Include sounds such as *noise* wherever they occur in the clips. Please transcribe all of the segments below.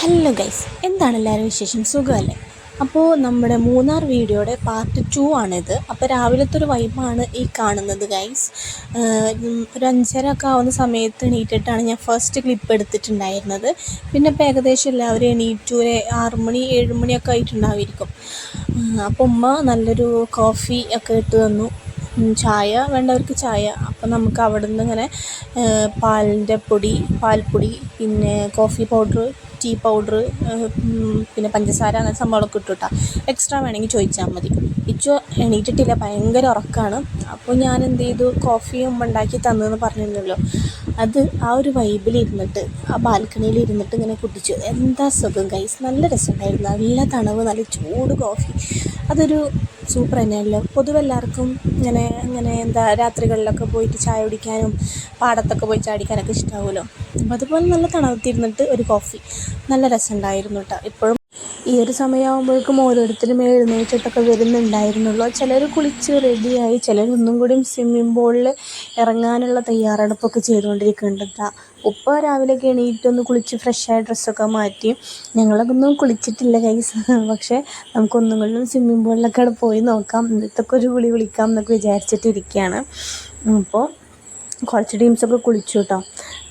Hello guys എന്താണ് എല്ലാവരും വിശേഷം? സുഖമല്ലേ? അപ്പോൾ നമ്മുടെ മൂന്നാർ വീഡിയോയുടെ പാർട്ട് ടു ആണിത്. അപ്പോൾ രാവിലത്തെ ഒരു വൈബാണ് ഈ കാണുന്നത് ഗൈസ് ഒരു അഞ്ചര ഒക്കെ ആവുന്ന സമയത്ത് എണീറ്റിട്ടാണ് ഞാൻ ഫസ്റ്റ് ക്ലിപ്പ് എടുത്തിട്ടുണ്ടായിരുന്നത്. പിന്നെ ഇപ്പോൾ ഏകദേശം എല്ലാവരും എണീറ്റു. ഒരു ആറ് മണി ഏഴ് മണിയൊക്കെ ആയിട്ടുണ്ടാവുമായിരിക്കും അപ്പോൾ ഉമ്മ നല്ലൊരു കോഫി ഒക്കെ ഇട്ട് തന്നു. ചായ വേണ്ടവർക്ക് ചായ. അപ്പം നമുക്ക് അവിടെ നിന്ന് ഇങ്ങനെ പാലിന്റെ പൊടി പാൽപ്പൊടി പിന്നെ കോഫി പൗഡർ ടീ പൗഡർ പിന്നെ പഞ്ചസാര അങ്ങനെ സംഭവങ്ങളൊക്കെ കേട്ടോ എക്സ്ട്രാ വേണമെങ്കിൽ ചോദിച്ചാൽ മതി. ഇച്ചു എണീറ്റിട്ടില്ല ഭയങ്കര ഉറക്കമാണ് അപ്പോൾ ഞാൻ എന്ത് ചെയ്തു? കോഫിയും ഉണ്ടാക്കി തന്നെന്ന് പറഞ്ഞിരുന്നല്ലോ. അത് ആ ഒരു വൈബിൽ ഇരുന്നിട്ട് ആ ബാൽക്കണിയിൽ ഇരുന്നിട്ട് ഇങ്ങനെ കുടിച്ചു. എന്താ സുഖം കൈസ് നല്ല രസമുണ്ടായിരുന്നു. നല്ല തണവ് നല്ല ചൂട് കോഫി അതൊരു സൂപ്പർ തന്നെയല്ലോ? പൊതുവെ എല്ലാവർക്കും ഇങ്ങനെ ഇങ്ങനെ എന്താ രാത്രികളിലൊക്കെ പോയിട്ട് ചായ കുടിക്കാനും പാടത്തൊക്കെ പോയി ചാടിക്കാനൊക്കെ ഇഷ്ടമാവുമല്ലോ അപ്പോൾ അതുപോലെ നല്ല തണുത്തിരുന്നിട്ട് ഒരു കോഫി നല്ല രസമുണ്ടായിരുന്നു കേട്ടോ ഇപ്പോഴും ഈ ഒരു സമയമാകുമ്പോഴേക്കും ഓരോരുത്തരും എഴുന്നേറ്റിട്ടൊക്കെ വരുന്നുണ്ടായിരുന്നുള്ളൂ. ചിലർ കുളിച്ച് റെഡിയായി ചിലരൊന്നും കൂടി കൂടിയും സ്വിമ്മിംഗ് പൂളിൽ ഇറങ്ങാനുള്ള തയ്യാറെടുപ്പൊക്കെ ചെയ്തുകൊണ്ടിരിക്കുന്നുണ്ട്. ഉപ്പ രാവിലെയൊക്കെ എണീറ്റൊന്ന് കുളിച്ച് ഫ്രഷായ ഡ്രസ്സൊക്കെ മാറ്റി. ഞങ്ങളൊന്നും കുളിച്ചിട്ടില്ല കൈസ് *laughs* പക്ഷേ നമുക്കൊന്നും കൊണ്ടും സ്വിമ്മിംഗ് പൂളിലൊക്കെ അവിടെ പോയി നോക്കാം. ഇന്നത്തൊക്കെ ഒരു കുളി വിളിക്കാം എന്നൊക്കെ വിചാരിച്ചിട്ടിരിക്കുകയാണ്. അപ്പോൾ കുറച്ച് ടീംസൊക്കെ കുളിച്ചു കേട്ടോ.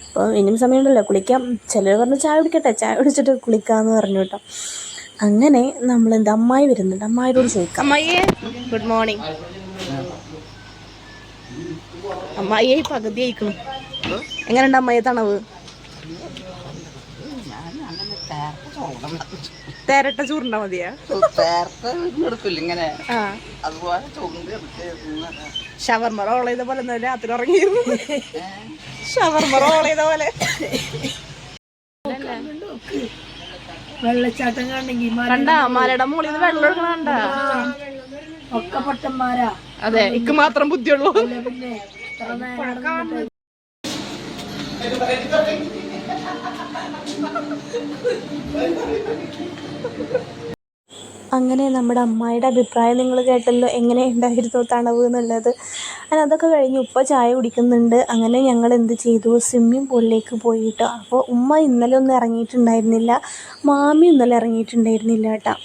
അപ്പോൾ ഇനിയും സമയമുണ്ടല്ലോ കുളിക്കാം. ചിലർ പറഞ്ഞു ചായ കുടിക്കട്ടെ ചായ കുടിച്ചിട്ട് കുളിക്കാമെന്ന് പറഞ്ഞു കേട്ടോ. അങ്ങനെ നമ്മൾ എന്താ അമ്മായി വരുന്നുണ്ട്. അമ്മായിയോട് ചോദിക്കാം. അമ്മായിയെ ഗുഡ് മോർണിംഗ് അമ്മായിയെ പകുതി അയക്കണം എങ്ങനെയുണ്ട് അമ്മായി തണവ്? തേരട്ട ചൂറുണ്ടാ മതിയാ? ഷവർമ റോൾ ചെയ്ത പോലെ രാത്രി ഉറങ്ങിയിരുന്നു. ഷവർമ റോൾ ചെയ്ത പോലെ. വെള്ളച്ചാട്ടം കണ്ടെങ്കിൽ കണ്ട? മലയുടെ മുകളിൽ നിന്ന് വെള്ളം ഒഴുകണ കണ്ട? ഒക്കെ പൊട്ടന്മാരാ. അതെ ഇക്ക് മാത്രം ബുദ്ധിയുള്ളൂ. പിന്നെ ഇത്ര നേരം നടന്നിട്ട് അങ്ങനെ നമ്മുടെ അമ്മായിയുടെ അഭിപ്രായം നിങ്ങൾ കേട്ടല്ലോ എങ്ങനെ ഉണ്ടായിരുന്നു തണവ് എന്നുള്ളത്. അങ്ങനെ അതൊക്കെ കഴിഞ്ഞ് ഉപ്പ ചായ കുടിക്കുന്നുണ്ട്. അങ്ങനെ ഞങ്ങൾ എന്ത് ചെയ്തു? സ്വിമ്മിംഗ് പൂളിലേക്ക് പോയിട്ടോ. അപ്പോൾ ഉമ്മ ഇന്നലെ ഒന്നും ഇറങ്ങിയിട്ടുണ്ടായിരുന്നില്ല. മാമി ഇന്നലെ ഇറങ്ങിയിട്ടുണ്ടായിരുന്നില്ല കേട്ടോ.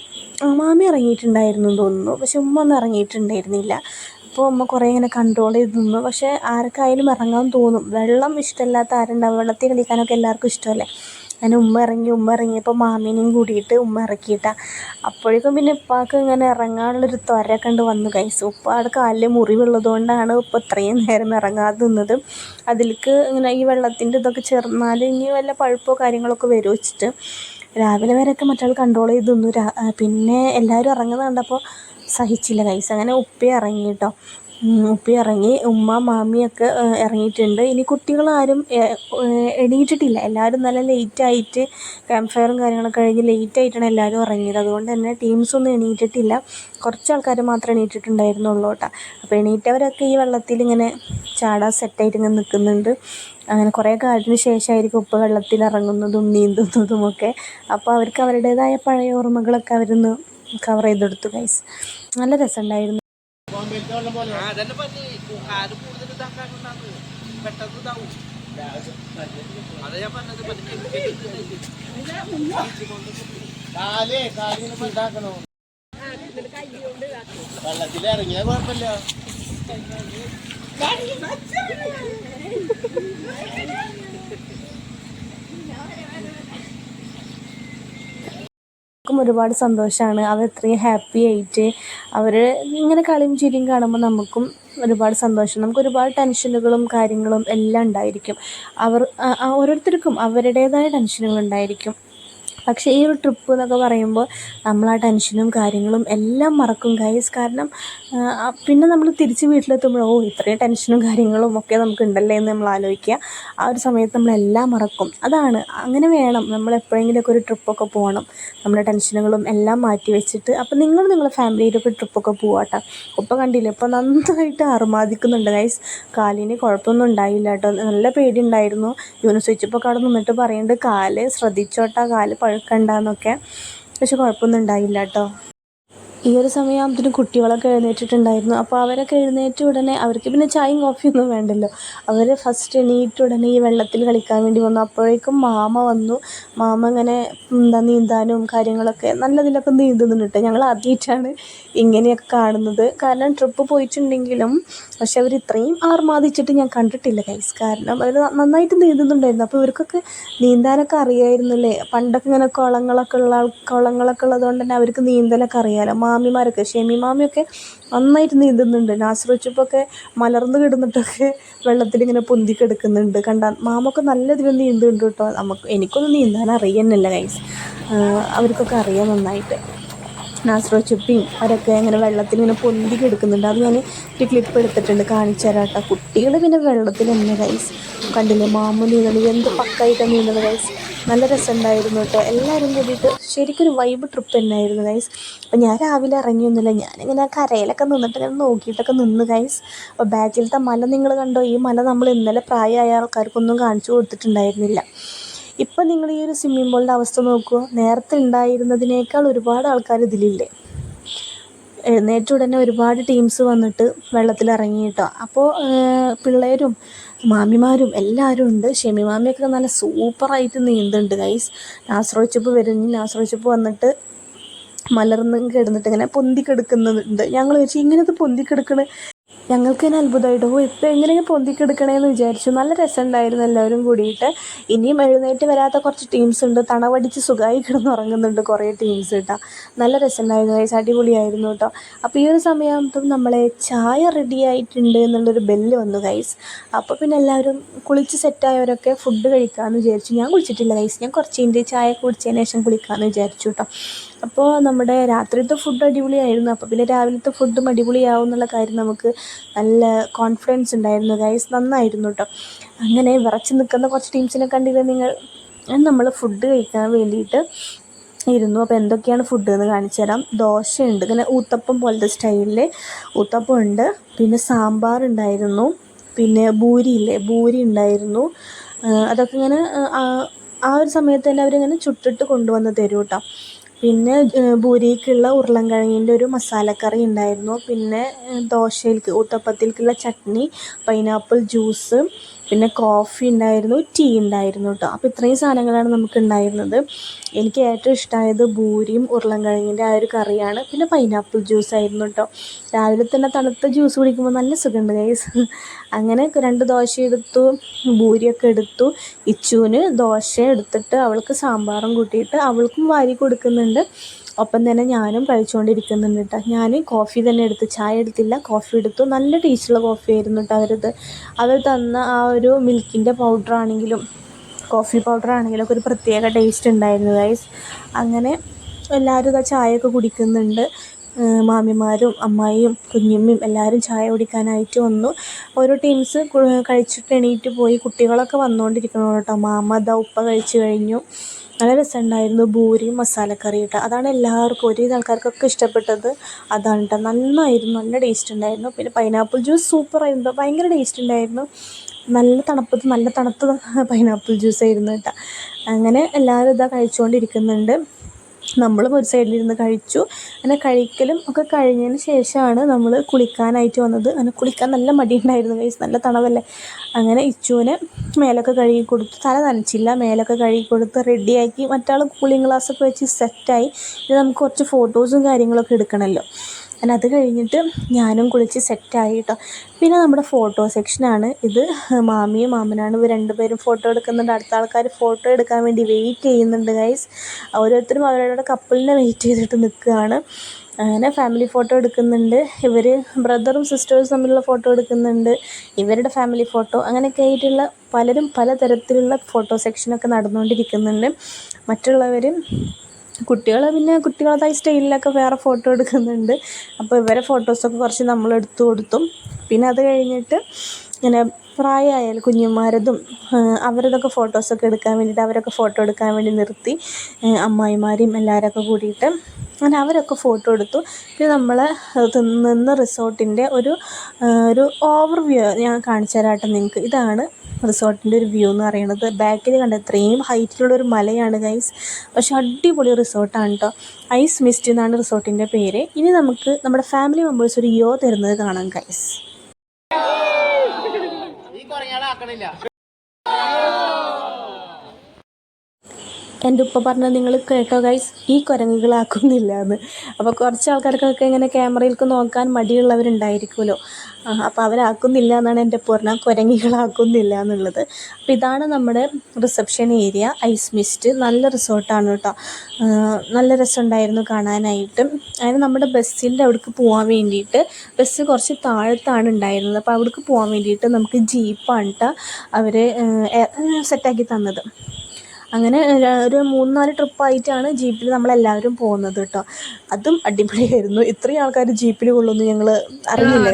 മാമി ഇറങ്ങിയിട്ടുണ്ടായിരുന്നു തോന്നുന്നു. പക്ഷെ ഉമ്മ ഒന്നും ഇറങ്ങിയിട്ടുണ്ടായിരുന്നില്ല. അപ്പോൾ ഉമ്മ കുറേ ഇങ്ങനെ കൺട്രോൾ ചെയ്ത് നിന്നു. പക്ഷേ ആർക്കായാലും ഇറങ്ങാൻ തോന്നും. വെള്ളം ഇഷ്ടമല്ലാത്ത ആരുണ്ടാവും? വെള്ളത്തിൽ കളിക്കാനൊക്കെ എല്ലാവർക്കും ഇഷ്ടമല്ലേ? അങ്ങനെ ഉമ്മ ഇറങ്ങി ഉമ്മ ഇറങ്ങിയപ്പോൾ മാമീനെയും കൂടിയിട്ട് ഉമ്മ ഇറക്കിയിട്ടാ. അപ്പോഴേക്കും പിന്നെ ഉപ്പാക്ക് ഇങ്ങനെ ഇറങ്ങാനുള്ളൊരു ത്വര കണ്ട് വന്നു കൈസ് ഉപ്പാടെ കാലിൽ മുറിവുള്ളത് കൊണ്ടാണ് ഉപ്പ ഇത്രയും നേരം ഇറങ്ങാതെ നിന്നത്. അതിലേക്ക് ഇങ്ങനെ ഈ വെള്ളത്തിന്റെ ഇതൊക്കെ ചേർന്നാൽ ഇനി വല്ല പഴുപ്പോ കാര്യങ്ങളൊക്കെ വരുമോ വെച്ചിട്ട്. രാവിലെ വരെയൊക്കെ മറ്റാൾ കൺട്രോൾ ചെയ്ത് നിന്നു പിന്നെ എല്ലാവരും ഇറങ്ങുന്നത് കണ്ടപ്പോൾ സഹിച്ചില്ല കൈസ് അങ്ങനെ ഉപ്പേ ഇറങ്ങി കേട്ടോ ഉപ്പ ഇറങ്ങി ഉമ്മ മാമിയൊക്കെ ഇറങ്ങിയിട്ടുണ്ട്. ഇനി കുട്ടികളാരും എണീറ്റിട്ടില്ല. എല്ലാവരും നല്ല ലേറ്റായിട്ട് ക്യാമ്പ് ഫയറും കാര്യങ്ങളൊക്കെ കഴിഞ്ഞ് ലേറ്റായിട്ടാണ് എല്ലാവരും ഇറങ്ങിയത്. അതുകൊണ്ട് തന്നെ ടീംസൊന്നും എണീറ്റിട്ടില്ല. കുറച്ച് ആൾക്കാർ മാത്രമേ എണീറ്റിട്ടുണ്ടായിരുന്നുള്ളൂ കേട്ടോ. അപ്പോൾ എണീറ്റവരൊക്കെ ഈ വെള്ളത്തിൽ ഇങ്ങനെ ചാടാൻ സെറ്റായിട്ട് ഇങ്ങനെ നിൽക്കുന്നുണ്ട്. അങ്ങനെ കുറേ കാലത്തിന് ശേഷമായിരിക്കും ഉപ്പ് വെള്ളത്തിൽ ഇറങ്ങുന്നതും നീന്തുന്നതും ഒക്കെ. അപ്പോൾ അവർക്ക് അവരുടേതായ പഴയ ഓർമ്മകളൊക്കെ അവരൊന്ന് കവർ ചെയ്തെടുത്തു ഗൈസ് നല്ല രസമുണ്ടായിരുന്നു. അതന്നെ പറ്റി കാൽ കൂടുതൽ ഇതാക്കാനുണ്ടാണ് പെട്ടെന്ന് ഇതാവും. അതാ ഞാൻ പറഞ്ഞത്. കാലേ കാലിന് ഇതാക്കണോ? വെള്ളത്തിൽ ഇറങ്ങിയ കുഴപ്പമില്ല. നമുക്കും ഒരുപാട് സന്തോഷമാണ് അവർ ഇത്രയും ഹാപ്പി ആയിട്ട് അവർ ഇങ്ങനെ കളിയും ചിരിയും കാണുമ്പോൾ നമുക്കും ഒരുപാട് സന്തോഷം. നമുക്ക് ഒരുപാട് ടെൻഷനുകളും കാര്യങ്ങളും എല്ലാം ഉണ്ടായിരിക്കും. അവർ ഓരോരുത്തർക്കും അവരുടേതായ ടെൻഷനുകൾ ഉണ്ടായിരിക്കും. പക്ഷേ ഈ ഒരു ട്രിപ്പ് എന്നൊക്കെ പറയുമ്പോൾ നമ്മൾ ആ ടെൻഷനും കാര്യങ്ങളും എല്ലാം മറക്കും ഗൈസ് കാരണം പിന്നെ നമ്മൾ തിരിച്ച് വീട്ടിലെത്തുമ്പോൾ ഓ ഇത്രയും ടെൻഷനും കാര്യങ്ങളും ഒക്കെ നമുക്ക് ഉണ്ടല്ലേ എന്ന് നമ്മൾ ആലോചിക്കുക. ആ ഒരു സമയത്ത് നമ്മളെല്ലാം മറക്കും. അതാണ്. അങ്ങനെ വേണം നമ്മൾ എപ്പോഴെങ്കിലുമൊക്കെ ഒരു ട്രിപ്പൊക്കെ പോകണം. നമ്മുടെ ടെൻഷനുകളും എല്ലാം മാറ്റി വെച്ചിട്ട്. അപ്പോൾ നിങ്ങൾ നിങ്ങളുടെ ഫാമിലിയിലൊക്കെ ട്രിപ്പൊക്കെ പോവാട്ടോ ഒപ്പം കണ്ടില്ല? ഇപ്പോൾ നന്നായിട്ട് അർമാദിക്കുന്നുണ്ട് ഗൈസ് കാലിന് കുഴപ്പമൊന്നും ഉണ്ടായില്ല കേട്ടോ. നല്ല പേടി ഉണ്ടായിരുന്നു യൂണിസ് വെച്ചപ്പോൾ അവിടെ നിന്നിട്ട് പറയുന്നുണ്ട് കാൽ ശ്രദ്ധിച്ചോട്ടാ കാൽ പഴുക്കണ്ടെന്നൊക്കെ പക്ഷെ കുഴപ്പമൊന്നും ഉണ്ടായില്ല കേട്ടോ. ഈ ഒരു സമയമാകുമ്പത്തിന് കുട്ടികളൊക്കെ എഴുന്നേറ്റിട്ടുണ്ടായിരുന്നു. അപ്പോൾ അവരൊക്കെ എഴുന്നേറ്റ് ഉടനെ അവർക്ക് പിന്നെ ചായയും കോഫിയൊന്നും വേണ്ടല്ലോ. അവർ ഫസ്റ്റ് എണീറ്റ ഉടനെ ഈ വെള്ളത്തിൽ കളിക്കാൻ വേണ്ടി വന്നു. അപ്പോഴേക്കും മാമ വന്നു. മാമ ഇങ്ങനെ എന്താ നീന്താനും കാര്യങ്ങളൊക്കെ നല്ലതിലൊക്കെ നീന്തുന്നുണ്ട്. ഞങ്ങൾ ആദ്യമായിട്ടാണ് ഇങ്ങനെയൊക്കെ കാണുന്നത്. കാരണം ട്രിപ്പ് പോയിട്ടുണ്ടെങ്കിലും പക്ഷെ അവർ ഇത്രയും ആർമാദിച്ചിട്ട് ഞാൻ കണ്ടിട്ടില്ല ഗൈസ് കാരണം അവർ നന്നായിട്ട് നീന്തുന്നുണ്ടായിരുന്നു. അപ്പോൾ ഇവർക്കൊക്കെ നീന്താനൊക്കെ അറിയായിരുന്നല്ലേ? പണ്ടൊക്കെ ഇങ്ങനെ കുളങ്ങളൊക്കെ ഉള്ള കുളങ്ങളൊക്കെ ഉള്ളതുകൊണ്ട് തന്നെ അവർക്ക് നീന്തലൊക്കെ അറിയാമല്ലോ മാമിമാരൊക്കെ ഷെമി മാമിയൊക്കെ നന്നായിട്ട് നീന്തുന്നുണ്ട്. നാസ്രച്ചുപ്പൊക്കെ മലർന്നു കിടന്നിട്ടൊക്കെ വെള്ളത്തിൽ ഇങ്ങനെ പൊന്തി കിടക്കുന്നുണ്ട്. കണ്ട മാമൊക്കെ നല്ല ഇതിൽ നീന്തുന്നുണ്ട് കേട്ടോ. നമുക്ക് എനിക്കൊന്നും നീന്താൻ അറിയുന്നില്ല ഗൈസ് അവർക്കൊക്കെ അറിയാം നന്നായിട്ട്. നാസ്രോ ചുപ്പിയും അവരൊക്കെ ഇങ്ങനെ വെള്ളത്തിൽ ഇങ്ങനെ പൊന്തി കിടക്കുന്നുണ്ട്. അത് ഞാൻ ഒരു ക്ലിപ്പ് എടുത്തിട്ടുണ്ട് കാണിച്ചു തരാം കേട്ടോ. കുട്ടികൾ പിന്നെ വെള്ളത്തിൽ തന്നെ ഗൈസ് കണ്ടില്ലേ? മാമു നീന്തൽ എന്ത് പക്കായിട്ട് നീന്തൽ ഗൈസ് നല്ല രസമുണ്ടായിരുന്നു കേട്ടോ. എല്ലാവരും കൂടിയിട്ട് ശരിക്കൊരു വൈബ് ട്രിപ്പ് തന്നെയായിരുന്നു ഗൈസ് അപ്പോൾ ഞാൻ രാവിലെ ഇറങ്ങിയൊന്നുമില്ല. ഞാനിങ്ങനെ കരയിലൊക്കെ നിന്നിട്ട് ഇങ്ങനെ നോക്കിയിട്ടൊക്കെ നിന്ന് ഗൈസ് അപ്പോൾ ബാക്കിലത്തെ മല നിങ്ങൾ കണ്ടോ? ഈ മല നമ്മൾ ഇന്നലെ പ്രായമായ ആൾക്കാർക്കൊന്നും കാണിച്ചു കൊടുത്തിട്ടുണ്ടായിരുന്നില്ല. ഇപ്പം നിങ്ങൾ ഈ ഒരു സ്വിമ്മിംഗ് പൂളിന്റെ അവസ്ഥ നോക്കുക നേരത്തെ ഉണ്ടായിരുന്നതിനേക്കാൾ ഒരുപാട് ആൾക്കാർ ഇതിലില്ലേ? എഴുന്നേറ്റ ഉടനെ ഒരുപാട് ടീംസ് വന്നിട്ട് വെള്ളത്തിൽ ഇറങ്ങി അപ്പോൾ പിള്ളേരും മാമിമാരും എല്ലാവരും ഉണ്ട്. ഷെമി മാമിയൊക്കെ നല്ല സൂപ്പറായിട്ട് നീന്തുന്നുണ്ട്. ഗൈസ് നാസ്രോച്ചപ്പ് വരുന്നു. നാസ്രോച്ചപ്പ് വന്നിട്ട് മലർന്ന് കിടന്നിട്ട് ഇങ്ങനെ പൊന്തി കിടക്കുന്നുണ്ട്. ഞങ്ങൾ വെച്ച് ഇങ്ങനത്തെ പൊന്തി കിടക്കണ ഞങ്ങൾക്ക് തന്നെ അത്ഭുതമായിട്ട് ഓ ഇപ്പം എങ്ങനെയെങ്കിലും പൊന്തിക്കെടുക്കണേന്ന് വിചാരിച്ചു. നല്ല രസമുണ്ടായിരുന്നു എല്ലാവരും കൂടിയിട്ട്. ഇനിയും എഴുന്നേറ്റ് വരാത്ത കുറച്ച് ടീംസ് ഉണ്ട്. തണവടിച്ച് സുഖമായി കിടന്നുറങ്ങുന്നുണ്ട് കുറേ ടീംസ് കേട്ടോ. നല്ല രസമുണ്ടായിരുന്നു. ഗൈസ് അടിപൊളിയായിരുന്നു കേട്ടോ. അപ്പോൾ ഈ ഒരു സമയമാകുമ്പം നമ്മളെ ചായ റെഡി ആയിട്ടുണ്ട് എന്നുള്ളൊരു ബെല്ല് വന്നു ഗൈസ് അപ്പോൾ പിന്നെ എല്ലാവരും കുളിച്ച് സെറ്റായവരൊക്കെ ഫുഡ് കഴിക്കാമെന്ന് വിചാരിച്ചു. ഞാൻ കുളിച്ചിട്ടില്ല ഗൈസ് ഞാൻ കുറച്ച് കഴിഞ്ഞ് ചായ കുടിച്ചതിന് ശേഷം കുളിക്കാമെന്ന് വിചാരിച്ചു കേട്ടോ. അപ്പോൾ നമ്മുടെ രാത്രിത്തെ ഫുഡ് അടിപൊളിയായിരുന്നു. അപ്പോൾ പിന്നെ രാവിലത്തെ ഫുഡും അടിപൊളിയാവും എന്നുള്ള കാര്യം നമുക്ക് നല്ല കോൺഫിഡൻസ് ഉണ്ടായിരുന്നു. ഗൈസ് നന്നായിരുന്നു കേട്ടോ അങ്ങനെ വിറച്ച് നിൽക്കുന്ന കുറച്ച് ടീംസിനെ കണ്ടില്ലേ നിങ്ങൾ? നമ്മൾ ഫുഡ് കഴിക്കാൻ വേണ്ടിയിട്ട് ഇരുന്നു. അപ്പോൾ എന്തൊക്കെയാണ് ഫുഡ് എന്ന് കാണിച്ചു തരാം. ദോശയുണ്ട്. ഇങ്ങനെ ഊത്തപ്പം പോലത്തെ സ്റ്റൈലിൽ ഊത്തപ്പം ഉണ്ട്. പിന്നെ സാമ്പാർ ഉണ്ടായിരുന്നു. പിന്നെ ഭൂരി ഇല്ലേ? ഭൂരി ഉണ്ടായിരുന്നു. അതൊക്കെ ഇങ്ങനെ ആ ഒരു സമയത്ത് തന്നെ അവരിങ്ങനെ ചുട്ടിട്ട് കൊണ്ടുവന്ന് തരും കേട്ടോ പിന്നെ ഭൂരിക്കുള്ള ഉരുളൻകിഴങ്ങിന്റെ ഒരു മസാലക്കറി ഉണ്ടായിരുന്നു. പിന്നെ ദോശയിലേക്ക് ഊത്തപ്പത്തിലേക്കുള്ള ചട്നി പൈനാപ്പിൾ ജ്യൂസ് പിന്നെ കോഫി ഉണ്ടായിരുന്നു ടീ ഉണ്ടായിരുന്നു കേട്ടോ അപ്പോൾ ഇത്രയും സാധനങ്ങളാണ് നമുക്ക് ഉണ്ടായിരുന്നത്. എനിക്ക് ഏറ്റവും ഇഷ്ടമായത് പൂരിയും ഉരുളൻകിഴങ്ങിന്റെ ആ ഒരു കറിയാണ്. പിന്നെ പൈനാപ്പിൾ ജ്യൂസ് ആയിരുന്നു കേട്ടോ രാവിലെ തന്നെ തണുത്ത ജ്യൂസ് കുടിക്കുമ്പോൾ നല്ല സുഖമുണ്ട് ഗൈസ് അങ്ങനെ രണ്ട് ദോശ എടുത്തു ഭൂരിയൊക്കെ എടുത്തു. ഇച്ചുവിന് ദോശ എടുത്തിട്ട് അവൾക്ക് സാമ്പാറും കൂട്ടിയിട്ട് അവൾക്കും വാരി കൊടുക്കുന്നുണ്ട്. ഒപ്പം തന്നെ ഞാനും കഴിച്ചുകൊണ്ടിരിക്കുന്നുണ്ട് കേട്ടോ ഞാൻ കോഫി തന്നെ എടുത്തു. ചായ എടുത്തില്ല. കോഫി എടുത്തു. നല്ല ടേസ്റ്റുള്ള കോഫി ആയിരുന്നു കേട്ടോ അവരത്. അവർ തന്ന ആ ഒരു മിൽക്കിന്റെ പൗഡർ ആണെങ്കിലും കോഫി പൗഡർ ആണെങ്കിലും ഒക്കെ ഒരു പ്രത്യേക ടേസ്റ്റ് ഉണ്ടായിരുന്നു ഗൈസ് അങ്ങനെ എല്ലാവരും ഇതാ ചായയൊക്കെ കുടിക്കുന്നുണ്ട്. മാമിമാരും അമ്മായിയും കുഞ്ഞമ്മയും എല്ലാവരും ചായ കുടിക്കാനായിട്ട് വന്നു. ഓരോ ടീംസ് കഴിച്ചിട്ട് എണീറ്റ് പോയി കുട്ടികളൊക്കെ വന്നുകൊണ്ടിരിക്കണം കേട്ടോ മാമ ദ ഉപ്പ കഴിച്ചു കഴിഞ്ഞു. നല്ല രസമുണ്ടായിരുന്നു. ഭൂരിയും മസാലക്കറിയും കേട്ടോ അതാണ് എല്ലാവർക്കും ഒരേ ആൾക്കാർക്കൊക്കെ ഇഷ്ടപ്പെട്ടത്. അതാണ് കേട്ടോ നന്നായിരുന്നു. നല്ല ടേസ്റ്റ് ഉണ്ടായിരുന്നു. പിന്നെ പൈനാപ്പിൾ ജ്യൂസ് സൂപ്പറായിരുന്നു ഭയങ്കര ടേസ്റ്റ് ഉണ്ടായിരുന്നു. നല്ല തണുപ്പത്ത് നല്ല തണുത്ത പൈനാപ്പിൾ ജ്യൂസ് ആയിരുന്നു കേട്ടോ അങ്ങനെ എല്ലാവരും ഇതാ കഴിച്ചുകൊണ്ടിരിക്കുന്നുണ്ട്. നമ്മളും ഒരു സൈഡിലിരുന്ന് കഴിച്ചു. അങ്ങനെ കഴിക്കലും ഒക്കെ കഴിഞ്ഞതിന് ശേഷമാണ് നമ്മൾ കുളിക്കാനായിട്ട് വന്നത്. അങ്ങനെ കുളിക്കാൻ നല്ല മടിയുണ്ടായിരുന്നു കൈസ് നല്ല തണവല്ലേ അങ്ങനെ ഇച്ചുവിന് മേലൊക്കെ കഴുകി കൊടുത്തു. തല നനച്ചില്ല. മേലൊക്കെ കഴുകി കൊടുത്ത് റെഡിയാക്കി മറ്റാൾ കൂളിംഗ് ഗ്ലാസ്സൊക്കെ വെച്ച് സെറ്റായി ഇത് നമുക്ക് കുറച്ച് ഫോട്ടോസും കാര്യങ്ങളൊക്കെ എടുക്കണമല്ലോ അങ്ങനെ അത് കഴിഞ്ഞിട്ട് ഞാനും കുളിച്ച് സെറ്റായി കേട്ടോ പിന്നെ നമ്മുടെ ഫോട്ടോ സെക്ഷനാണ് ഇത് മാമിയും മാമനാണ്. ഇവർ രണ്ടുപേരും ഫോട്ടോ എടുക്കുന്നുണ്ട്. അടുത്ത ആൾക്കാർ ഫോട്ടോ എടുക്കാൻ വേണ്ടി വെയിറ്റ് ചെയ്യുന്നുണ്ട് ഗൈസ് ഓരോരുത്തരും അവരവരുടെ കപ്പിളിനെ വെയിറ്റ് ചെയ്തിട്ട് നിൽക്കുകയാണ്. അങ്ങനെ ഫാമിലി ഫോട്ടോ എടുക്കുന്നുണ്ട്. ഇവർ ബ്രദറും സിസ്റ്റേഴ്സും തമ്മിലുള്ള ഫോട്ടോ എടുക്കുന്നുണ്ട്. ഇവരുടെ ഫാമിലി ഫോട്ടോ അങ്ങനെയൊക്കെ ആയിട്ടുള്ള പലരും പലതരത്തിലുള്ള ഫോട്ടോ സെക്ഷനൊക്കെ നടന്നുകൊണ്ടിരിക്കുന്നുണ്ട്. മറ്റുള്ളവർ കുട്ടികൾ പിന്നെ കുട്ടികളുടേതായ സ്റ്റൈലിലൊക്കെ വേറെ ഫോട്ടോ എടുക്കുന്നുണ്ട്. അപ്പോൾ ഇവരെ ഫോട്ടോസൊക്കെ കുറച്ച് നമ്മൾ എടുത്തു കൊടുത്തും. പിന്നെ അത് കഴിഞ്ഞിട്ട് ഇങ്ങനെ പ്രായമായാൽ കുഞ്ഞുമാരതും അവരതൊക്കെ ഫോട്ടോസൊക്കെ എടുക്കാൻ വേണ്ടിയിട്ട് അവരൊക്കെ ഫോട്ടോ എടുക്കാൻ വേണ്ടി നിർത്തി അമ്മായിമാരെയും എല്ലാവരൊക്കെ കൂടിയിട്ട് അങ്ങനെ അവരൊക്കെ ഫോട്ടോ എടുത്തു. പിന്നെ നമ്മൾ നിന്ന റിസോർട്ടിന്റെ ഒരു ഒരു ഓവർവ്യൂ ഞാൻ കാണിച്ചു തരാം കേട്ടോ നിങ്ങൾക്ക് ഇതാണ് റിസോർട്ടിന്റെ ഒരു വ്യൂ എന്ന് പറയുന്നത് ബാക്കിൽ കണ്ട? ഇത്രയും ഹൈറ്റിലുള്ള ഒരു മലയാണ് ഗൈസ് പക്ഷേ അടിപൊളി റിസോർട്ടാണ് കേട്ടോ ഐസ് മിസ്റ്റ് എന്നാണ് റിസോർട്ടിന്റെ പേര്. ഇനി നമുക്ക് നമ്മുടെ ഫാമിലി മെമ്പേഴ്സ് ഒരു യോ തരുന്നത് കാണാം ഗൈസ് ഈ കുറയാളാക്കണില്ല എന്റെ ഉപ്പ പറഞ്ഞത് നിങ്ങൾ കേട്ടോ ഗൈസ് ഈ കുരങ്ങുകളാക്കുന്നില്ല എന്ന് അപ്പോൾ കുറച്ച് ആൾക്കാർക്കൊക്കെ ഇങ്ങനെ ക്യാമറയിലേക്ക് നോക്കാൻ മടിയുള്ളവരുണ്ടായിരിക്കുമല്ലോ. അപ്പോൾ അവരാക്കുന്നില്ല എന്നാണ് എന്റെ പൂർണ കുരങ്ങികളാക്കുന്നില്ല എന്നുള്ളത് അപ്പോൾ ഇതാണ് നമ്മുടെ റിസപ്ഷൻ ഏരിയ ഐസ് മിസ്റ്റ് നല്ല റിസോർട്ടാണ് കേട്ടോ. നല്ല രസമുണ്ടായിരുന്നു കാണാനായിട്ട്. അതിന് നമ്മുടെ ബസ്സിന്റെ അവിടേക്ക് പോകാൻ വേണ്ടിയിട്ട് ബസ് കുറച്ച് താഴത്താണ് ഉണ്ടായിരുന്നത്. അപ്പോൾ അവിടേക്ക് പോകാൻ വേണ്ടിയിട്ട് നമുക്ക് ജീപ്പാണ് കേട്ടോ അവർ സെറ്റാക്കി തന്നത്. അങ്ങനെ ഒരു മൂന്ന് നാല് ട്രിപ്പായിട്ടാണ് ജീപ്പിൽ നമ്മളെല്ലാവരും പോകുന്നത് കേട്ടോ. അതും അടിപൊളിയായിരുന്നു. ഇത്രയും ആൾക്കാർ ജീപ്പിൽ കൊള്ളുന്നു ഞങ്ങൾ അറിഞ്ഞില്ല?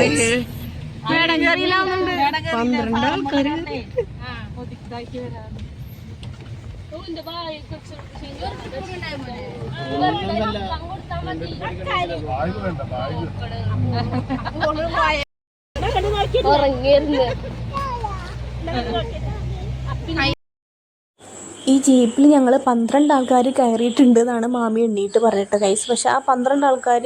ഈ ജീപ്പിൽ ഞങ്ങൾ പന്ത്രണ്ട് ആൾക്കാർ കയറിയിട്ടുണ്ട് എന്നാണ് മാമി എണ്ണീട്ട് പറഞ്ഞിട്ട് കൈസ് പക്ഷേ ആ പന്ത്രണ്ട് ആൾക്കാർ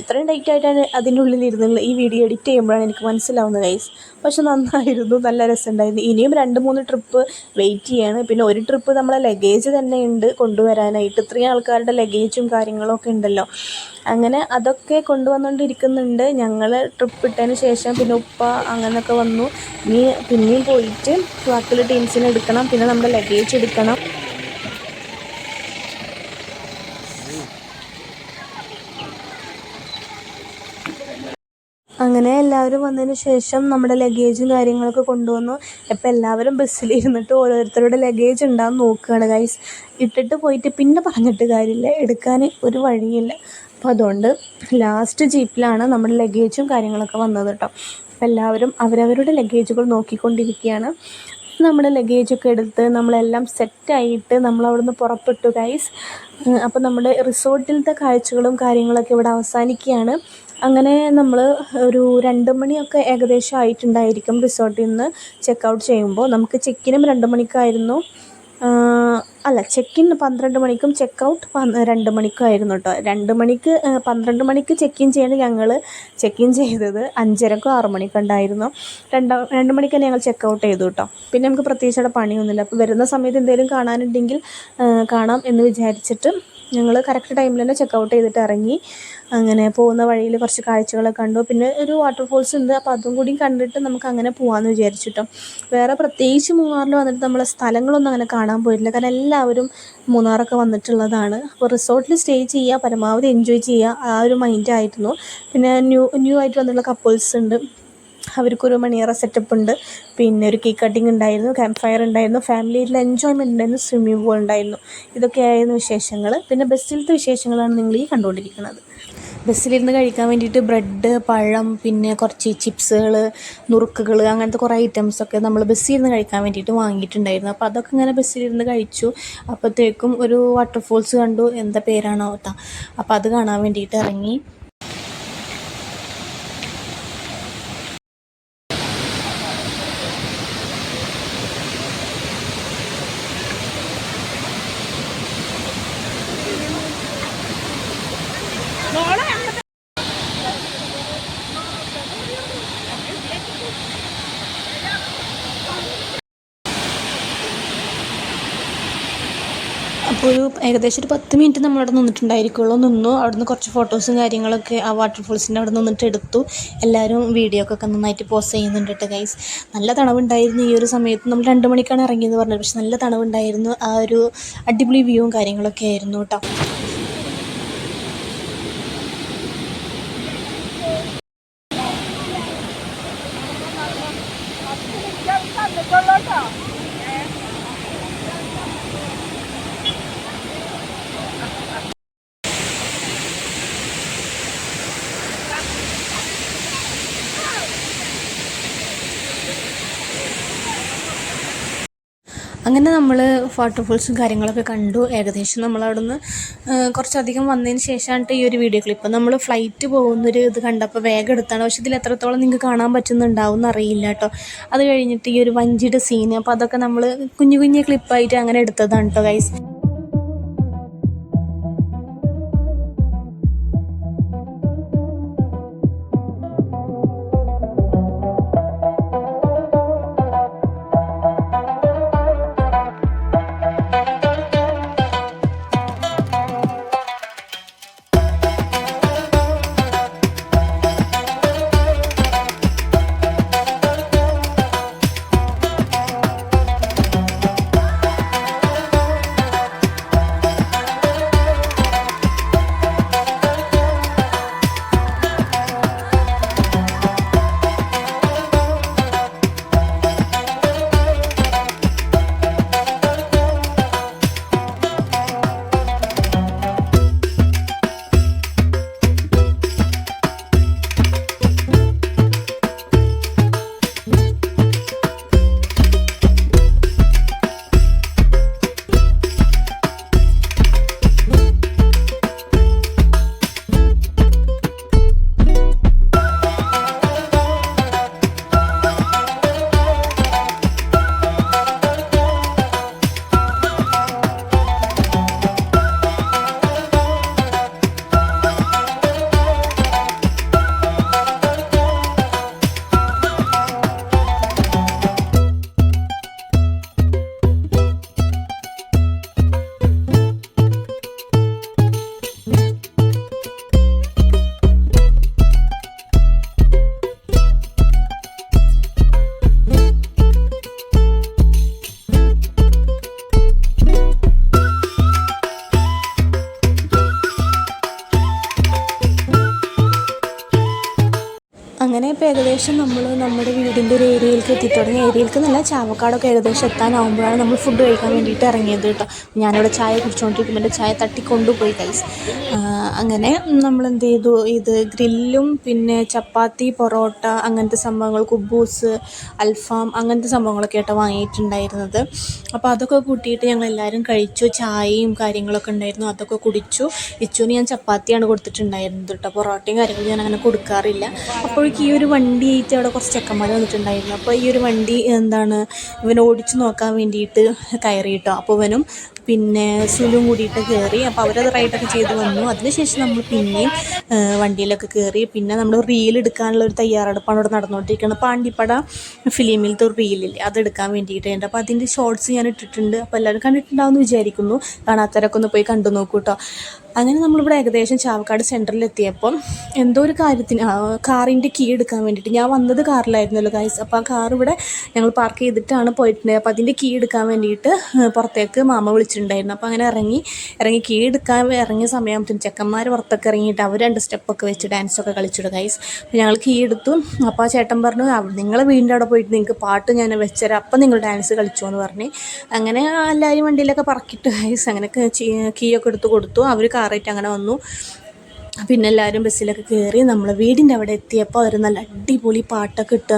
ഇത്രയും ടൈറ്റ് ആയിട്ടാണ് അതിന്റെ ഉള്ളിൽ ഇരുന്നുള്ളത് ഈ വീഡിയോ എഡിറ്റ് ചെയ്യുമ്പോഴാണ് എനിക്ക് മനസ്സിലാവുന്നത് കൈസ് പക്ഷെ നന്നായിരുന്നു നല്ല രസമുണ്ടായിരുന്നു. ഇനിയും രണ്ട് മൂന്ന് ട്രിപ്പ് വെയിറ്റ് ചെയ്യാണ്. പിന്നെ ഒരു ട്രിപ്പ് നമ്മളെ ലഗേജ് തന്നെ ഉണ്ട് കൊണ്ടുവരാനായിട്ട്. ഇത്രയും ആൾക്കാരുടെ ലഗേജും കാര്യങ്ങളൊക്കെ ഉണ്ടല്ലോ. അങ്ങനെ അതൊക്കെ കൊണ്ടുവന്നുകൊണ്ടിരിക്കുന്നുണ്ട് ഞങ്ങൾ ട്രിപ്പ് ഇട്ടതിന് ശേഷം പിന്നെ ഉപ്പ അങ്ങനെയൊക്കെ വന്നു. ഇനി പിന്നെയും പോയിട്ട് ബാക്കിയുള്ള ടീംസിനെ എടുക്കണം. പിന്നെ നമ്മുടെ ലഗേജ് എടുക്കണം. അങ്ങനെ എല്ലാവരും വന്നതിന് ശേഷം നമ്മുടെ ലഗേജും കാര്യങ്ങളൊക്കെ കൊണ്ടുവന്നു. ഇപ്പം എല്ലാവരും ബസ്സിൽ ഇരുന്നിട്ട് ഓരോരുത്തരുടെ ലഗേജ് ഉണ്ടാകും നോക്കുകയാണ് ഗൈസ് ഇട്ടിട്ട് പോയിട്ട് പിന്നെ പറഞ്ഞിട്ട് കാര്യമില്ല. എടുക്കാൻ ഒരു വഴിയില്ല. അപ്പോൾ അതുകൊണ്ട് ലാസ്റ്റ് ജീപ്പിലാണ് നമ്മുടെ ലഗേജും കാര്യങ്ങളൊക്കെ വന്നത് കേട്ടോ അപ്പോൾ എല്ലാവരും അവരവരുടെ ലഗേജുകൾ നോക്കിക്കൊണ്ടിരിക്കുകയാണ്. നമ്മുടെ ലഗേജൊക്കെ എടുത്ത് നമ്മളെല്ലാം സെറ്റായിട്ട് നമ്മൾ അവിടുന്ന് പുറപ്പെട്ടു ഗൈസ് അപ്പോൾ നമ്മുടെ റിസോർട്ടിലത്തെ കാഴ്ചകളും കാര്യങ്ങളൊക്കെ ഇവിടെ അവസാനിക്കുകയാണ്. അങ്ങനെ നമ്മൾ ഒരു രണ്ട് മണിയൊക്കെ ഏകദേശം ആയിട്ടുണ്ടായിരിക്കും റിസോർട്ടിൽ നിന്ന് ചെക്ക് ഔട്ട് ചെയ്യുമ്പോൾ. നമുക്ക് ചെക്കിനും രണ്ട് മണിക്കായിരുന്നു. അല്ല ചെക്ക് ഇൻ പന്ത്രണ്ട് മണിക്കും ചെക്ക് ഔട്ട് രണ്ട് മണിക്കും ആയിരുന്നു കേട്ടോ രണ്ട് മണിക്ക് പന്ത്രണ്ട് മണിക്ക് ചെക്ക് ഇൻ ചെയ്യാണ് ഞങ്ങൾ ചെക്ക് ഇൻ ചെയ്തത്. അഞ്ചരക്കോ ആറ് മണിക്കോ ഉണ്ടായിരുന്നു. രണ്ട് രണ്ട് മണിക്ക് തന്നെ ഞങ്ങൾ ചെക്ക് ഔട്ട് ചെയ്തു കേട്ടോ പിന്നെ നമുക്ക് പ്രത്യേകിച്ച് അവിടെ പണിയൊന്നുമില്ല. അപ്പോൾ വരുന്ന സമയത്ത് എന്തെങ്കിലും കാണാനുണ്ടെങ്കിൽ കാണാം എന്ന് വിചാരിച്ചിട്ട് ഞങ്ങൾ കറക്റ്റ് ടൈമിൽ തന്നെ ചെക്ക് ഔട്ട് ചെയ്തിട്ട് ഇറങ്ങി. അങ്ങനെ പോകുന്ന വഴിയിൽ കുറച്ച് കാഴ്ചകളൊക്കെ കണ്ടു. പിന്നെ ഒരു വാട്ടർഫോൾസ് ഉണ്ട്. അപ്പോൾ അതും കൂടി കണ്ടിട്ട് നമുക്ക് അങ്ങനെ പോകാമെന്ന് വിചാരിച്ചിട്ടും. വേറെ പ്രത്യേകിച്ച് മൂന്നാറിൽ വന്നിട്ട് നമ്മൾ സ്ഥലങ്ങളൊന്നും അങ്ങനെ കാണാൻ പോയിട്ടില്ല. കാരണം എല്ലാവരും മൂന്നാറൊക്കെ വന്നിട്ടുള്ളതാണ്. അപ്പോൾ റിസോർട്ടിൽ സ്റ്റേ ചെയ്യുക പരമാവധി എൻജോയ് ചെയ്യുക ആ ഒരു മൈൻഡായിരുന്നു പിന്നെ ന്യൂ ന്യൂ ആയിട്ട് വന്നിട്ടുള്ള കപ്പിൾസ് ഉണ്ട്. അവർക്കൊരു മണിയറ സെറ്റപ്പ് ഉണ്ട്. പിന്നെ ഒരു കേക്ക് കട്ടിംഗ് ഉണ്ടായിരുന്നു ക്യാമ്പ് ഫയർ ഉണ്ടായിരുന്നു ഫാമിലിയിൽ എൻജോയ്മെന്റ് ഉണ്ടായിരുന്നു സ്വിമ്മിംഗ് പൂൾ ഉണ്ടായിരുന്നു. ഇതൊക്കെയായിരുന്നു വിശേഷങ്ങൾ പിന്നെ ബസ്സിലത്തെ വിശേഷങ്ങളാണ് നിങ്ങൾ ഈ കണ്ടുകൊണ്ടിരിക്കുന്നത്. ബസ്സിലിരുന്ന് കഴിക്കാൻ വേണ്ടിയിട്ട് ബ്രെഡ് പഴം പിന്നെ കുറച്ച് ചിപ്സുകൾ നുറുക്കുകൾ അങ്ങനത്തെ കുറേ ഐറ്റംസൊക്കെ നമ്മൾ ബസ്സിലിരുന്ന് കഴിക്കാൻ വേണ്ടിയിട്ട് വാങ്ങിയിട്ടുണ്ടായിരുന്നു. അപ്പോൾ അതൊക്കെ ഇങ്ങനെ ബസ്സിലിരുന്ന് കഴിച്ചു. അപ്പോഴത്തേക്കും ഒരു വാട്ടർഫോൾസ് കണ്ടു. എന്താ പേരാണോ അപ്പോൾ അത് കാണാൻ വേണ്ടിയിട്ട് ഇറങ്ങി അപ്പോൾ ഒരു ഏകദേശം ഒരു പത്ത് മിനിറ്റ് നമ്മളവിടെ നിന്നിട്ടുണ്ടായിരിക്കുള്ളൂ. നിന്നു അവിടുന്ന് കുറച്ച് ഫോട്ടോസും കാര്യങ്ങളൊക്കെ ആ വാട്ടർഫോൾസിന്റെ അവിടെ നിന്നിട്ട് എടുത്തു. എല്ലാവരും വീഡിയോ ഒക്കെ നന്നായിട്ട് പോസ്റ്റ് ചെയ്യുന്നുണ്ട് കേട്ടോ ഗൈസ് നല്ല തണവുണ്ടായിരുന്നു ഈ ഒരു സമയത്ത്. നമ്മൾ രണ്ട് മണിക്കാണ് ഇറങ്ങിയെന്ന് പറഞ്ഞത്. പക്ഷെ നല്ല തണവുണ്ടായിരുന്നു. ആ ഒരു അടിപൊളി വ്യൂവും കാര്യങ്ങളൊക്കെ ആയിരുന്നു കേട്ടോ അങ്ങനെ നമ്മൾ വാട്ടർഫോൾസും കാര്യങ്ങളൊക്കെ കണ്ടു. ഏകദേശം നമ്മൾ അവിടുന്ന് കുറച്ചധികം വന്നതിന് ശേഷമാണ് ഈ ഒരു വീഡിയോ ക്ലിപ്പ് നമ്മൾ ഫ്ലൈറ്റ് പോകുന്നൊരു ഇത് കണ്ടപ്പോൾ വേഗം എടുത്താണ്. പക്ഷെ ഇതിൽ എത്രത്തോളം നിങ്ങൾക്ക് കാണാൻ പറ്റുന്നുണ്ടാവും എന്നറിയില്ല കേട്ടോ അത് കഴിഞ്ഞിട്ട് ഈ ഒരു വഞ്ചിയുടെ സീന് അപ്പോൾ അതൊക്കെ നമ്മൾ കുഞ്ഞു കുഞ്ഞു ക്ലിപ്പായിട്ട് അങ്ങനെ എടുത്തതാണ് കേട്ടോ ഗൈസ് അങ്ങനെ ഇപ്പോൾ ഏകദേശം നമ്മൾ നമ്മുടെ വീടിന്റെ ഒരു ഏരിയയിലേക്ക് എത്തിത്തുടങ്ങി ഏരിയയിലേക്ക് നല്ല ചാവക്കാടൊക്കെ ഏകദേശം എത്താനാവുമ്പോഴാണ് നമ്മൾ ഫുഡ് കഴിക്കാൻ വേണ്ടിയിട്ട് ഇറങ്ങിയത് കേട്ടോ. ഞാനിവിടെ ചായ കുടിച്ചുകൊണ്ടിരിക്കുമ്പോൾ എന്റെ ചായ തട്ടിക്കൊണ്ടുപോയി കൈസ് അങ്ങനെ നമ്മൾ എന്ത് ചെയ്തു? ഇത് ഗ്രില്ലും പിന്നെ ചപ്പാത്തി പൊറോട്ട അങ്ങനത്തെ സംഭവങ്ങൾ കുബൂസ് അൽഫാം അങ്ങനത്തെ സംഭവങ്ങളൊക്കെ ആയിട്ട് വാങ്ങിയിട്ടുണ്ടായിരുന്നത്. അപ്പോൾ അതൊക്കെ കൂട്ടിയിട്ട് ഞങ്ങൾ എല്ലാവരും കഴിച്ചു. ചായയും കാര്യങ്ങളൊക്കെ ഉണ്ടായിരുന്നു. അതൊക്കെ കുടിച്ചു. ഇച്ചുവിന് ഞാൻ ചപ്പാത്തിയാണ് കൊടുത്തിട്ടുണ്ടായിരുന്നത് കേട്ടോ. പൊറോട്ടയും കാര്യങ്ങളും ഞാൻ അങ്ങനെ കൊടുക്കാറില്ല. അപ്പോഴേക്കും ഈ ഒരു വണ്ടി ആയിട്ട് അവിടെ കുറച്ച് ചെക്കന്മാർ വന്നിട്ടുണ്ടായിരുന്നു. അപ്പോൾ ഈ ഒരു വണ്ടി എന്താണ് ഇവൻ ഓടിച്ചു നോക്കാൻ വേണ്ടിയിട്ട് കയറി കേട്ടോ അപ്പോൾ ഇവനും പിന്നെ സുലും കൂടിയിട്ട് കയറി അപ്പോൾ അവരത് റൈഡൊക്കെ ചെയ്ത് വന്നു. അതിനുശേഷം നമ്മൾ പിന്നെയും വണ്ടിയിലൊക്കെ കയറി പിന്നെ നമ്മൾ റീൽ എടുക്കാനുള്ള ഒരു തയ്യാറെടുപ്പാണ് ഇവിടെ നടന്നുകൊണ്ടിരിക്കുന്നത്. പാണ്ടിപ്പട ഫിലിമിലത്തെ ഒരു റീലില്ലേ അതെടുക്കാൻ വേണ്ടിയിട്ടുണ്ട് അപ്പോൾ അതിന്റെ ഷോർട്സ് ഞാൻ ഇട്ടിട്ടുണ്ട്. അപ്പോൾ എല്ലാവരും കണ്ടിട്ടുണ്ടാവുമെന്ന് വിചാരിക്കുന്നു. കാണാത്തവരൊക്കെ ഒന്ന് പോയി കണ്ടു നോക്കൂ കേട്ടോ അങ്ങനെ നമ്മളിവിടെ ഏകദേശം ചാവക്കാട് സെന്ററിൽ എത്തിയപ്പം എന്തോ ഒരു കാര്യത്തിന് കാറിന്റെ കീ എടുക്കാൻ വേണ്ടിയിട്ട്. ഞാൻ വന്നത് കാറിലായിരുന്നല്ലോ ഗൈസ് അപ്പോൾ ആ കാർ ഇവിടെ ഞങ്ങൾ പാർക്ക് ചെയ്തിട്ടാണ് പോയിട്ടുണ്ടായത്. അപ്പോൾ അതിന്റെ കീ എടുക്കാൻ വേണ്ടിയിട്ട് പുറത്തേക്ക് മാമ വിളിച്ചിട്ടുണ്ടായിരുന്നു. അപ്പോൾ അങ്ങനെ ഇറങ്ങി ഇറങ്ങി കീഴെടുക്കാൻ ഇറങ്ങിയ സമയമാകുമ്പോൾ ചെക്കന്മാർ പുറത്തൊക്കെ ഇറങ്ങിയിട്ട് അവർ രണ്ട് സ്റ്റെപ്പൊക്കെ വെച്ച് ഡാൻസൊക്കെ കളിച്ചിട്ട് ഗൈസ് അപ്പോൾ ഞങ്ങൾ കീഴെടുത്തു. അപ്പോൾ ആ ചേട്ടൻ പറഞ്ഞു നിങ്ങളെ വീടിന്റെ അവിടെ പോയിട്ട് നിങ്ങൾക്ക് പാട്ട് ഞാൻ വെച്ചുതരാം അപ്പം നിങ്ങൾ ഡാൻസ് കളിച്ചോ എന്ന് പറഞ്ഞ്. അങ്ങനെ എല്ലാവരും വണ്ടിയിലൊക്കെ പറക്കിട്ട് ഗൈസ് അങ്ങനെ കീയൊക്കെ എടുത്ത് കൊടുത്തു. അവർ കാറായിട്ട് അങ്ങനെ വന്നു. പിന്നെ എല്ലാവരും ബസ്സിലൊക്കെ കയറി നമ്മൾ വീടിന്റെ അവിടെ എത്തിയപ്പോൾ അവർ നല്ല അടിപൊളി പാട്ടൊക്കെ ഇട്ടു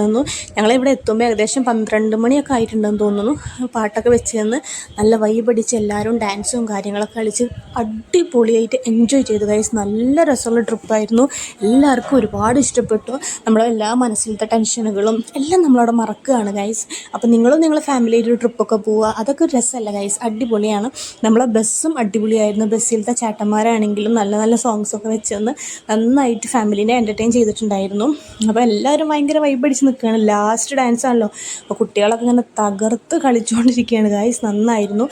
ഞങ്ങളിവിടെ എത്തുമ്പോൾ ഏകദേശം പന്ത്രണ്ട് മണിയൊക്കെ ആയിട്ടുണ്ടെന്ന് തോന്നുന്നു. പാട്ടൊക്കെ വെച്ച് തന്ന് നല്ല വൈബടിച്ച് എല്ലാവരും ഡാൻസും കാര്യങ്ങളൊക്കെ കളിച്ച് അടിപൊളിയായിട്ട് എൻജോയ് ചെയ്തു ഗൈസ് നല്ല രസമുള്ള ട്രിപ്പായിരുന്നു എല്ലാവർക്കും ഒരുപാട് ഇഷ്ടപ്പെട്ടു. നമ്മളെ എല്ലാ മനസ്സിലത്തെ ടെൻഷനുകളും എല്ലാം നമ്മളവിടെ മറക്കുകയാണ് ഗൈസ് അപ്പോൾ നിങ്ങളും നിങ്ങളെ ഫാമിലിയായിട്ട് ഒരു ട്രിപ്പൊക്കെ പോവുക. അതൊക്കെ ഒരു രസമല്ല ഗൈസ് അടിപൊളിയാണ്. നമ്മളെ ബസ്സും അടിപൊളിയായിരുന്നു. ബസ്സിലത്തെ ചേട്ടന്മാരാണെങ്കിലും നല്ല നല്ല സോങ്സൊക്കെ വെച്ച് തന്ന് നന്നായിട്ട് ഫാമിലിനെ എന്റർടൈൻ ചെയ്തിട്ടുണ്ടായിരുന്നു. അപ്പോൾ എല്ലാവരും ഭയങ്കര വൈബ് അടിച്ച് നിൽക്കുകയാണ്. ലാസ്റ്റ് ഡാൻസ് ആണല്ലോ. അപ്പോൾ കുട്ടികളൊക്കെ ഇങ്ങനെ തകർത്ത് കളിച്ചുകൊണ്ടിരിക്കുകയാണ്. ഗായ്സ് നന്നായിരുന്നു.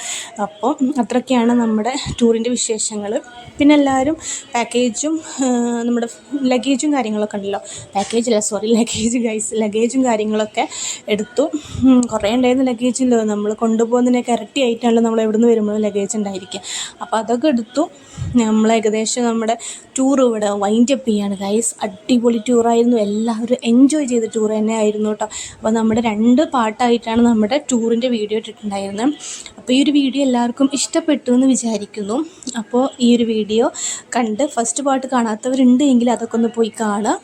അപ്പോൾ അത്രയൊക്കെയാണ് നമ്മുടെ ടൂറിന്റെ വിശേഷങ്ങൾ. പിന്നെ എല്ലാവരും പാക്കേജും നമ്മുടെ ലഗേജും കാര്യങ്ങളൊക്കെ ഉണ്ടല്ലോ. പാക്കേജ് അല്ല സോറി ലഗേജ് ഗൈസ് ലഗേജും കാര്യങ്ങളൊക്കെ എടുത്തു. കുറേ ഉണ്ടായിരുന്നു ലഗേജില്ലോ നമ്മൾ കൊണ്ടുപോകുന്നതിനൊക്കെ ഇരട്ടിയായിട്ടാണല്ലോ നമ്മൾ എവിടെ നിന്ന് വരുമ്പോഴും ലഗേജ് ഉണ്ടായിരിക്കുക. അപ്പോൾ അതൊക്കെ എടുത്തു. നമ്മൾ ഏകദേശം നമ്മുടെ ടൂർ ഇവിടെ വൈൻഡ് അപ്പ് ചെയ്യാണ് ഗൈസ് അടിപൊളി ടൂറായിരുന്നു എല്ലാവരും എൻജോയ് ചെയ്ത ടൂർ തന്നെ ആയിരുന്നു കേട്ടോ. അപ്പോൾ നമ്മുടെ രണ്ട് പാട്ടായിട്ടാണ് നമ്മുടെ ടൂറിന്റെ വീഡിയോ ഇട്ടിട്ടുണ്ടായിരുന്നത്. അപ്പോൾ ഈ ഒരു വീഡിയോ എല്ലാവർക്കും ഇഷ്ടപ്പെട്ടു എന്ന് വിചാരിക്കുന്നു. അപ്പോൾ ഈ ഒരു വീഡിയോ കണ്ട് ഫസ്റ്റ് പാട്ട് കാണാത്തവരുണ്ട് എങ്കിൽ അതൊക്കെ ഒന്ന് പോയി കാണുക.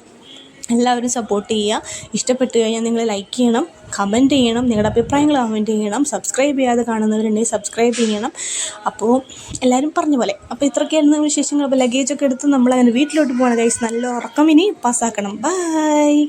എല്ലാവരും സപ്പോർട്ട് ചെയ്യുക. ഇഷ്ടപ്പെട്ടു കഴിഞ്ഞാൽ നിങ്ങൾ ലൈക്ക് ചെയ്യണം കമന്റ് ചെയ്യണം നിങ്ങളുടെ അഭിപ്രായങ്ങൾ കമന്റ് ചെയ്യണം സബ്സ്ക്രൈബ് ചെയ്യാതെ കാണുന്നവരുണ്ടെങ്കിൽ സബ്സ്ക്രൈബ് ചെയ്യണം. അപ്പോൾ എല്ലാവരും പറഞ്ഞ പോലെ. അപ്പോൾ ഇത്രയൊക്കെയായിരുന്നു വിശേഷങ്ങൾ. അപ്പോൾ ലഗേജൊക്കെ എടുത്ത് നമ്മളങ്ങനെ വീട്ടിലോട്ട് പോകണം ഗൈസ് നല്ല ഉറക്കം. ഇനി പാസ്സാക്കണം ബൈ